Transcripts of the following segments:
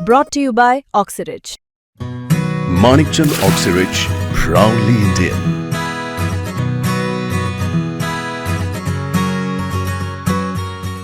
Brought to you by Oxyridge. Manikchand Oxyrich, proudly Indian.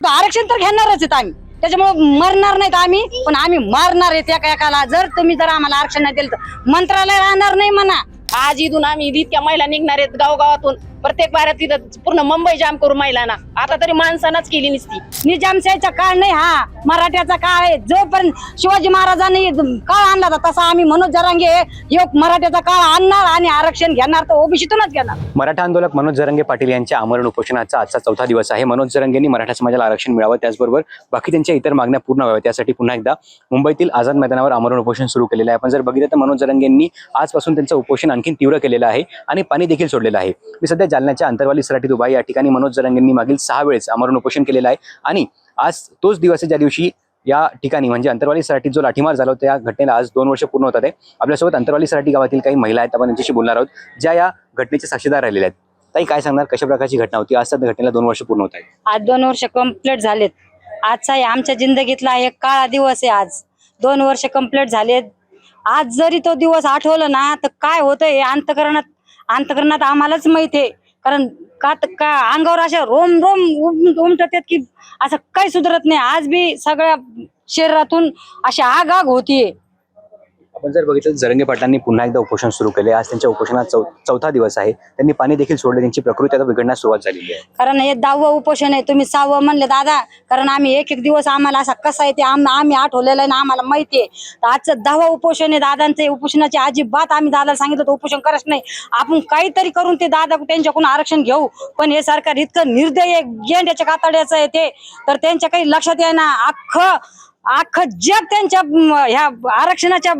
आरक्षण तर घेणारच आहेत आम्ही त्याच्यामुळे मरणार नाहीत आम्ही पण आम्ही मारणार आहेत एका एकाला जर तुम्ही जर आम्हाला आरक्षण नाही दिलं तर मंत्रालय राहणार नाही म्हणा आज इथून आम्ही इतक्या महिला निघणार आहेत गावगावातून प्रत्येक बाऱ्यात तिथं पूर्ण मुंबई जाम करू महिलांना. आता तरी माणसानच केली नसती. निजामशाहीचा काळ नाही हा. मराठ्याचा काळ आहे. जोपर्यंत शिवाजी महाराजांनी काळ आणला होता तसा आम्ही मनोज जरांगे हे मराठ्याचा काळ आणणार आणि आरक्षण घेणार तर ओबीसीतूनच घेणार. मराठा आंदोलक मनोज जरंगे पाटील यांच्या आमरण उपोषणाचा आजचा चौथा दिवस आहे. मनोज जरंगेंनी मराठा समाजाला आरक्षण मिळावं त्याचबरोबर बाकी त्यांच्या इतर मागण्या पूर्ण व्हाव्या त्यासाठी पुन्हा एकदा मुंबईतील आझाद मैदानावर आमरण उपोषण सुरू केलेलं आहे. आपण जर बघितलं तर मनोज जरंगेंनी आजपासून त्यांचं उपोषण आणखी तीव्र केलेलं आहे आणि पाणी देखील सोडलेलं आहे. मी सध्या जालन्याच्या अंतरवाली सराठी उभा या ठिकाणी मनोज जरंगेंनी मागील सहा वेळेस आमरण उपोषण केलेलं आहे. आणि आज तोच दिवस आहे ज्या दिवशी या ठिकाणी म्हणजे अंतरवाली सराठी जो लाठीमार झाला होता त्या घटनेला आज दोन वर्ष पूर्ण होतात. आहे आपल्यासोबत अंतरवाली सराठी गावातील काही महिला आहेत. आपण त्यांच्याशी बोलणार आहोत. ज्या या घटनेचे साक्षीदार राहिलेल्या आहेत. ताई काय सांगणार? कशा प्रकारची घटना होती? आज त्या घटनेला दोन वर्ष पूर्ण होत आहेत. आज दोन वर्ष कंप्लीट झालेत. आजचा आहे आमच्या जिंदगीतला एक काळा दिवस आहे आज. दोन वर्ष कंप्लीट झालेत. आज जरी तो दिवस आठवलं ना तर काय होतंय अंतकरणात अंतकरणात आम्हालाच माहिती आहे. कारण का का अंगावर अशा रोम रोम उमटतात की असं काही सुधरत नाही. आज बी सगळ्या शरीरातून अशी आग आग होतीये. आपण जर बघितलं जरंगे पाटलांनी पुन्हा एकदा उपोषण सुरू केले. आज त्यांच्या उपोषणात चौ चौथा दिवस आहे. त्यांनी पाणी देखील सोडले. त्यांची प्रकृती आता बिघडण्यास सुरुवात झालेली आहे. कारण हे दहावं उपोषण आहे. तुम्ही सहावं म्हणले दादा कारण आम्ही एक एक दिवस आम्हाला असा कसा आहे ते आम- आम्ही आठवलेलं आहे ना आम्हाला माहिती आहे. तर आजचं दहावं उपोषण आहे. दादांचे उपोषणाची अजिबात आम्ही दादाला सांगितलं तर उपोषण करत नाही. आपण काहीतरी करून ते दादा त्यांच्याकडून आरक्षण घेऊ. पण हे सरकार इतकं निर्दय गेंड्याच्या कातड्याचं आहे ते. तर त्यांच्या काही लक्षात येईना. अख्खं अख्खं जग त्यांच्या ह्या आरक्षणाच्या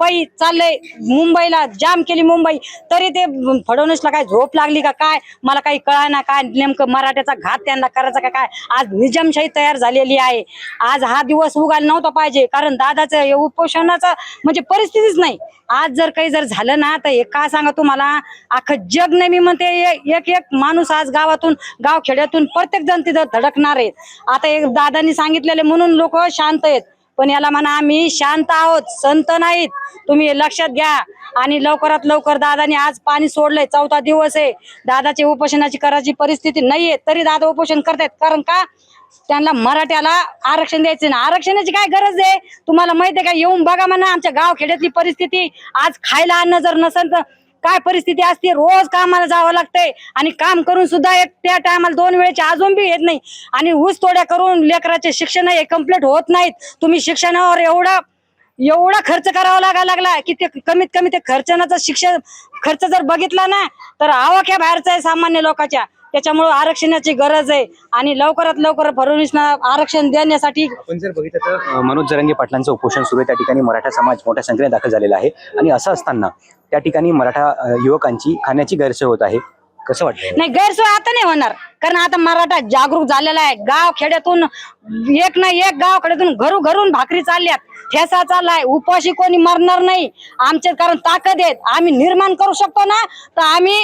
पै चाललंय. मुंबईला जाम केली मुंबई. तरी ते फडणवीसला काय झोप लागली का काय? मला काही कळाना काय? नेमकं मराठ्याचा घात त्यांना करायचा का काय? आज निजामशाही तयार झालेली आहे. आज हा दिवस उगायला नव्हता पाहिजे. कारण दादाचं हे उपोषणाचं म्हणजे परिस्थितीच नाही. आज जर काही जर झालं ना तर हे का सांगा तुम्हाला? अख्खं जग नाही मी म्हणते एक एक माणूस आज गावातून गाव खेड्यातून प्रत्येक जण तिथं धडकणार आहेत आता एक दादांनी सांगितलेले म्हणून लोक शांत आहेत. पण याला म्हणा आम्ही शांत आहोत संत नाहीत. तुम्ही लक्षात घ्या. आणि लवकरात लवकर दादाने आज पाणी सोडलंय चौथा दिवस आहे. दादाची उपोषणाची करायची परिस्थिती नाहीये तरी दादा उपोषण करतायत. कारण का? त्यांना मराठ्याला आरक्षण द्यायचं ना आरक्षणाची काय गरज आहे? तुम्हाला माहिती आहे का? येऊन बघा म्हणा आमच्या गाव खेड्यातली परिस्थिती. आज खायला अन्न जर नसेल तर काय परिस्थिती असते? रोज कामाला जावं लागतंय. आणि काम करून सुद्धा एक त्या टायमाला दोन वेळेचे अजून बी येत नाही. आणि ऊस तोड्या करून लेकराचे शिक्षण हे कंप्लीट होत नाहीत. तुम्ही शिक्षणावर एवढा एवढा खर्च करावा लागा लागला की ते कमीत कमी ते खर्चनाचा शिक्षण खर्च जर बघितला ना तर आवाक्या बाहेरचा आहे सामान्य लोकांच्या. त्याच्यामुळे आरक्षणाची गरज आहे. आणि लवकरात लवकर फडणवीसना आरक्षण देण्यासाठी आपण जर बघितलं तर मनोज जरंगे पाटलांचं उपोषण सुरू आहे. त्या ठिकाणी मराठा समाज मोठ्या संख्येने दाखल झालेला आहे. आणि असं असताना त्या ठिकाणी मराठा युवकांची खाण्याची गैरसोय होत आहे. कसं वाटतं नाही गैरसोय आता नाही होणार. कारण आता मराठा जागरूक झालेला आहे. गाव खेड्यातून एक ना एक गाव खेड्यातून घरू घरून भाकरी चालल्यात. ठेसा चाललाय. उपाशी कोणी मरणार नाही. आमचे कारण ताकद आहेत. आम्ही निर्माण करू शकतो ना तर आम्ही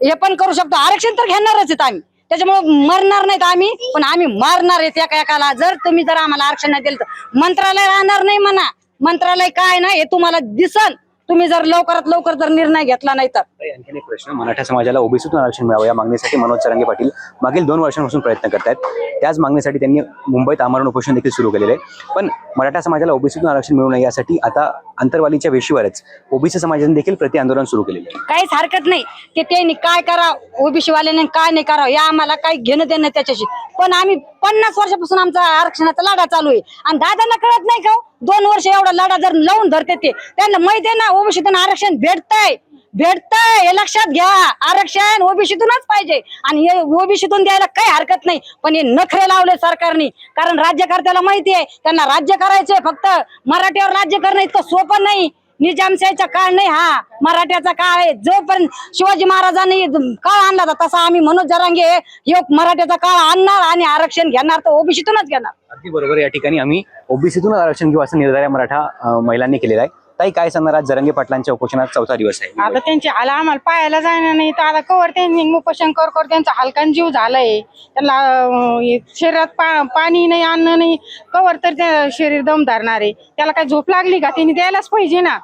हे पण करू शकतो. आरक्षण तर घेणारच आहेत आम्ही. त्याच्यामुळे मरणार नाहीत आम्ही पण आम्ही मारणार आहेत एका एकाला जर तुम्ही जर आम्हाला आरक्षण नाही दिलं तर मंत्रालय राहणार नाही म्हणा. मंत्रालय काय ना हे तुम्हाला दिसल तुम्ही जर लवकरात लवकर जर निर्णय घेतला नाही तर. एक प्रश्न. मराठा समाजाला ओबीसीतून आरक्षण मिळावं या मागणीसाठी मनोज चरंगे पाटील मागील दोन वर्षांपासून प्रयत्न करतायत. त्याच मागणीसाठी त्यांनी मुंबईत आमरण उपोषण देखील सुरू केलेले आहे. पण मराठा समाजाला ओबीसीतून आरक्षण मिळू नये यासाठी आता अंतरवालीच्या वेशीवरच ओबीसी समाजाने देखील प्रति आंदोलन सुरू केलेले आहे. काहीच हरकत नाही. की त्यांनी काय करावं ओबीसी वाल्याने काय नाही करावं या आम्हाला काही घेणं देणं त्याच्याशी. पण आम्ही पन्नास वर्षापासून आमचा आरक्षणाचा लढा चालू आहे. आणि दादांना कळत नाही का हो? दोन वर्ष एवढा लढा जर लावून धरते ते त्यांना माहिती आहे ना ओबीसीतून आरक्षण भेटतंय. भेटतंय. हे लक्षात घ्या. आरक्षण ओबीसीतूनच पाहिजे. आणि हे ओबीसीतून द्यायला काही हरकत नाही. पण हे नखरे लावले सरकारने. कारण राज्यकर्त्याला माहिती आहे त्यांना राज्य करायचंय फक्त. मराठीवर राज्य करणं इतकं सोपं नाही. निजामशाहीचा काळ नाही हा मराठ्याचा काळ आहे. जोपर्यंत शिवाजी महाराजांनी काळ आणला होता तसा आम्ही मनोज जरांगे योग मराठ्याचा काळ आणणार आणि आरक्षण घेणार तर ओबीसीतूनच घेणार. अगदी बरोबर. या ठिकाणी आम्ही ओबीसीतून आरक्षण घेऊ असं निर्धार मराठा महिलांनी केलेला आहे. ताई काय सांगणार आज जरंगे पाटलांच्या उपोषणात चौथा दिवस आहे. आता त्यांची हाल आम्हाला पाहायला जाणार नाही. तर आता कवर त्यांनी उपोषण कर कर त्यांचा हलकान जीव झालाय. त्यांना अं, हे शरीरात पा पाणी नाही अन्न नाही. कवर तर ते शरीर दम धरणार आहे. त्याला काय झोप लागली का? त्यांनी द्यायलाच पाहिजे ना.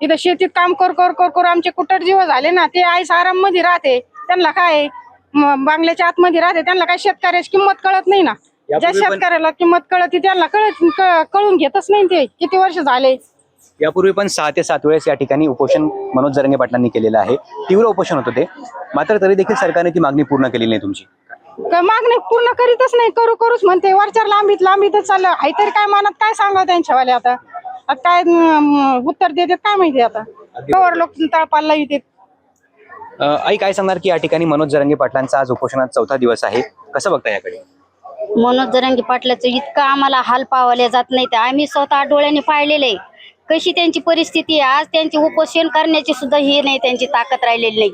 इथं शेतीत काम कर कर कर कर आमचे कुटर जीव झाले ना. ते आईस आराममध्ये राहते. त्यांना काय म- बांगल्याच्या आतमध्ये राहते. त्यांना काय शेतकऱ्याची किंमत कळत नाही ना. ज्या यापूर्वी पण- शेतकऱ्याला किंमत कळत त्यांना कळत क- कळून घेतच नाही ते. किती वर्ष झाले? यापूर्वी पण सहा ते सात वेळेस या ठिकाणी उपोषण मनोज जरंगे पाटलांनी केलेलं आहे. तीव्र उपोषण होतं ते. मात्र तरी देखील सरकारने ती मागणी पूर्ण केलेली नाही तुमची. क- मागणी पूर्ण करीतच नाही. करू करूच म्हणते. वरच्या लांबीत लांबीतच चाललं. हाय तरी काय मनात काय सांगा त्यांच्यावाले आता? आता काय अं, उत्तर देतात काय माहिती आता? कवर लोक तळपाला येते अं, आई काय सांगणार की या ठिकाणी मनोज जरंगे पाटलांचा आज उपोषणात चौथा दिवस आहे. कसं बघता याकडे? मनोज जरांगी पाटलाचं इतकं आम्हाला हाल पावले जात नाही. तर आम्ही स्वतः डोळ्याने पाहिलेले आहे. कशी त्यांची परिस्थिती आहे आज त्यांची उपोषण करण्याची सुद्धा हे नाही त्यांची ताकद राहिलेली नाही.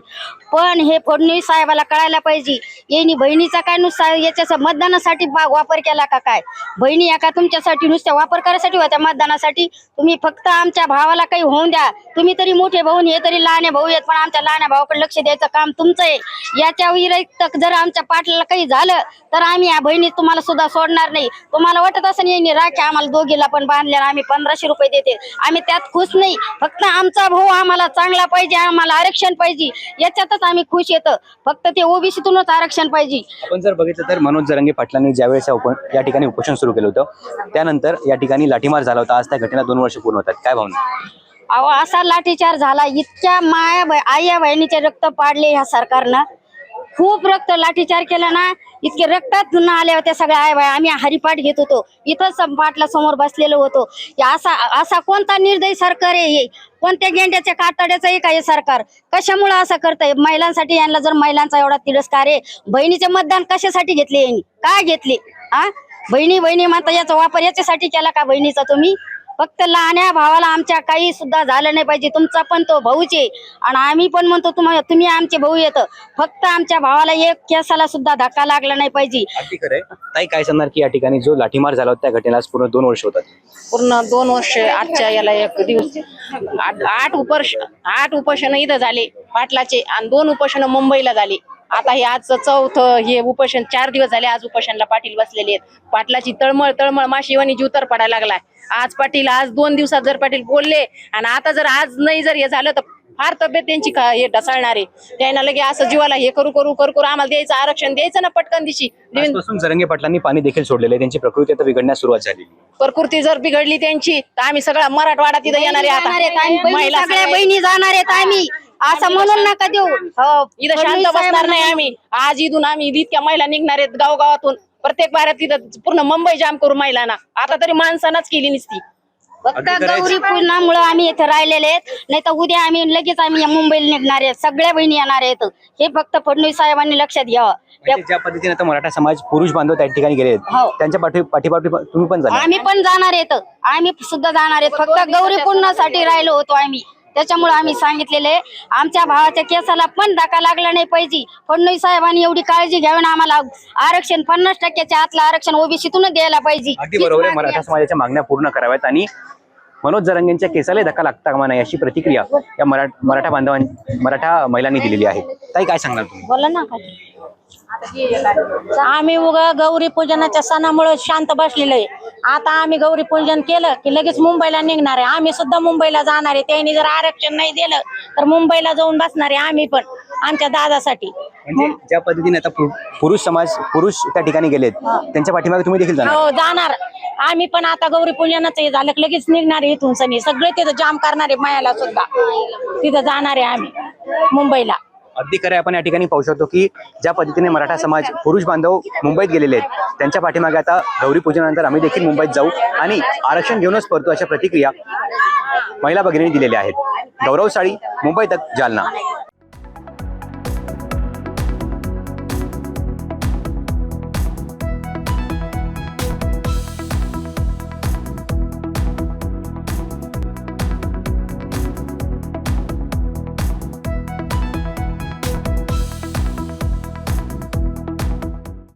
पण हे फडणवीस साहेबाला कळायला पाहिजे यांनी बहिणीचा काय नुसता याच्या मतदानासाठी बा- वापर केला का काय? बहिणी एका तुमच्यासाठी नुसत्या वापर करायसाठी होत्या मतदानासाठी? तुम्ही फक्त आमच्या भावाला काही होऊन द्या. तुम्ही तरी मोठे भाऊ हे तरी लहाने भाऊ आहेत पण आमच्या लहान्या भावाकडे लक्ष द्यायचं काम तुमचं आहे. याच्या व्यतिरिक्त जर आमच्या पाटलाला काही झालं तर आम्ही या बहिणी तुम्हाला सुद्धा सोडणार नाही. तुम्हाला वाटत असं यांनी राखे आम्हाला दोघीला पण बांधल्या आम्ही पंधराशे रुपये देते. आम्ही त्यात खुश नाही. फक्त आमचा भाऊ आम्हाला चांगला पाहिजे आम्हाला आरक्षण पाहिजे याच्यातच आम्ही खुश येतं. फक्त ते ओबीसीतूनच आरक्षण पाहिजे. आपण जर बघितलं तर मनोज जरंगे पाटलांनी ज्यावेळेस या ठिकाणी उपोषण सुरू केलं होतं त्यानंतर या ठिकाणी लाठीमार झाला होता. आज त्या घटनेला दोन वर्ष पूर्ण होतात. काय भावना? अहो असा लाठीचार झाला. इतक्या माया आया बहिणीचे रक्त पाडले ह्या सरकारनं. खूप रक्त लाठीचार केला ना इतके रक्तात न आल्या होत्या सगळ्या आया बाय आम्ही हरिपाठ घेत होतो. इथंच पाटला समोर बसलेलो होतो. असा असा कोणता निर्दयी सरकार आहे हे? कोणत्या गेंड्याच्या कातड्याचं आहे का हे सरकार? कशामुळे असं करतंय? महिलांसाठी यांना जर महिलांचा एवढा तिरस्कार आहे बहिणीचे मतदान कशासाठी घेतले यांनी? काय घेतले? हा बहिणी बहिणी म्हणता याचा वापर याच्यासाठी केला का बहिणीचा तुम्ही? फक्त लहान्या भावाला आमच्या काही सुद्धा झालं नाही पाहिजे. तुमचा पण तो भाऊच आहे. आणि आम्ही पण म्हणतो तुम्हाला तुम्ही आमचे भाऊ येतं. फक्त आमच्या भावाला एक केसाला सुद्धा धक्का लागला नाही पाहिजे. अगदी खरंय ताई काय सांगणार की या ठिकाणी जो लाठीमार झाला होता त्या घटनेला आज पूर्ण दोन वर्ष होतात. पूर्ण दोन वर्ष आजच्या याला एक दिवस. आठ आठ उपोष आठ उपोषण इथं झाले पाटलाचे आणि दोन उपोषण मुंबईला झाले. आता हे आजचं चौथं हे उपोषण चार दिवस झाले आज उपोषणला पाटील बसलेले आहेत. पाटलाची तळमळ तळमळ माशिवानी जीव तर पडायला लागलाय. आज पाटील आज दोन दिवसात जर पाटील बोलले आणि आता जर आज नाही जर हे झालं तर फार तब्येत त्यांची हे ढसाळणार. आहे त्यांना लगे असं जीवाला हे करू करू करू करू आम्हाला द्यायचं आरक्षण द्यायचं ना पटकन दिशी. आजपासून जरंगे पाटलांनी पाणी देखील सोडलेलं आहे. त्यांची प्रकृती आता बिघडण्यास सुरुवात झाली प्रकृती जर बिघडली त्यांची तर आम्ही सगळा मराठवाडा तिथं येणार आहे आता. महिला सगळ्या सगळ्या- बहिणी जाणार आहेत आम्ही. असं म्हणून नका देऊ. हो. इथं शांत फडणवीस बसणार नाही आम्ही. आज इथून आम्ही इतक्या महिला निघणार आहेत गावगावातून. प्रत्येक बाऱ्यात तिथं पूर्ण मुंबई जाम करू महिलांना. आता तरी माणसानच केली नसती. फक्त अगदी. गौरी पूजनामुळे आम्ही इथे राहिलेले आहेत. नाही तर उद्या आम्ही लगेच आम्ही या मुंबईला निघणार आहेत. सगळ्या बहिणी येणार आहेत. हे फक्त फडणवीस साहेबांनी लक्षात घ्यावं. म्हणजे ज्या पद्धतीने आता मराठा समाज पुरुष बांधव त्या ठिकाणी गेले आहेत. हो. त्यांच्या पाठी पाठीपाठी तुम्ही पण झाले. आम्ही पण जाणार आहेत. आम्ही सुद्धा जाणार आहेत. फक्त गौरी पूजनासाठी राहिलो होतो आम्ही. त्याच्यामुळे आम्ही सांगितलेले आमच्या भावाच्या केसाला पण धक्का लागला नाही पाहिजे. फडणवीस साहेबांनी एवढी काळजी घ्यावी आम्हाला आरक्षण पन्नास टक्क्याच्या आतलं आरक्षण ओबीसीतूनच द्यायला पाहिजे. अगदी बरोबर आहे मराठा समाजाच्या मागण्या पूर्ण कराव्यात आणि मनोज जरंगेंच्या केसाला धक्का लागता कामा नाही अशी प्रतिक्रिया या मरा मराठा बांधवां मराठा महिलांनी दिलेली आहे. ताई काय सांगणार तुम्ही? बोला ना आम्ही उगा गौरी पूजनाच्या सणामुळे शांत बसलेलो आहे आता आम्ही गौरी पूजन केलं की लगेच मुंबईला निघणार आहे. आम्ही सुद्धा मुंबईला जाणार आहे. त्यांनी जर आरक्षण नाही दिलं तर मुंबईला जाऊन बसणार आहे आम्ही पण आमच्या दादासाठी. म्हणजे ज्या पद्धतीने आता पु- पुरुष समाज पुरुष त्या ठिकाणी गेलेत त्यांच्या पाठीमागे तुम्ही देखील जाणार? हो जाणार. आम्ही पण आता गौरी पूजनाचं हे झालं की लगेच निघणार आहे इथून सनी सगळे तिथं जाम करणार आहे मायाला सुद्धा. तिथं जाणार आहे आम्ही मुंबईला. अगदी खरं आपण या ठिकाणी पाहू शकतो की ज्या पद्धतीने मराठा समाज पुरुष बांधव मुंबईत गेलेले आहेत त्यांच्या पाठीमागे आता गौरी पूजनानंतर आम्ही देखील मुंबईत जाऊ आणि आरक्षण घेऊनच परतो अशा प्रतिक्रिया महिला भगिनींनी दिलेल्या आहेत. गौरव साळी मुंबई तक जालना.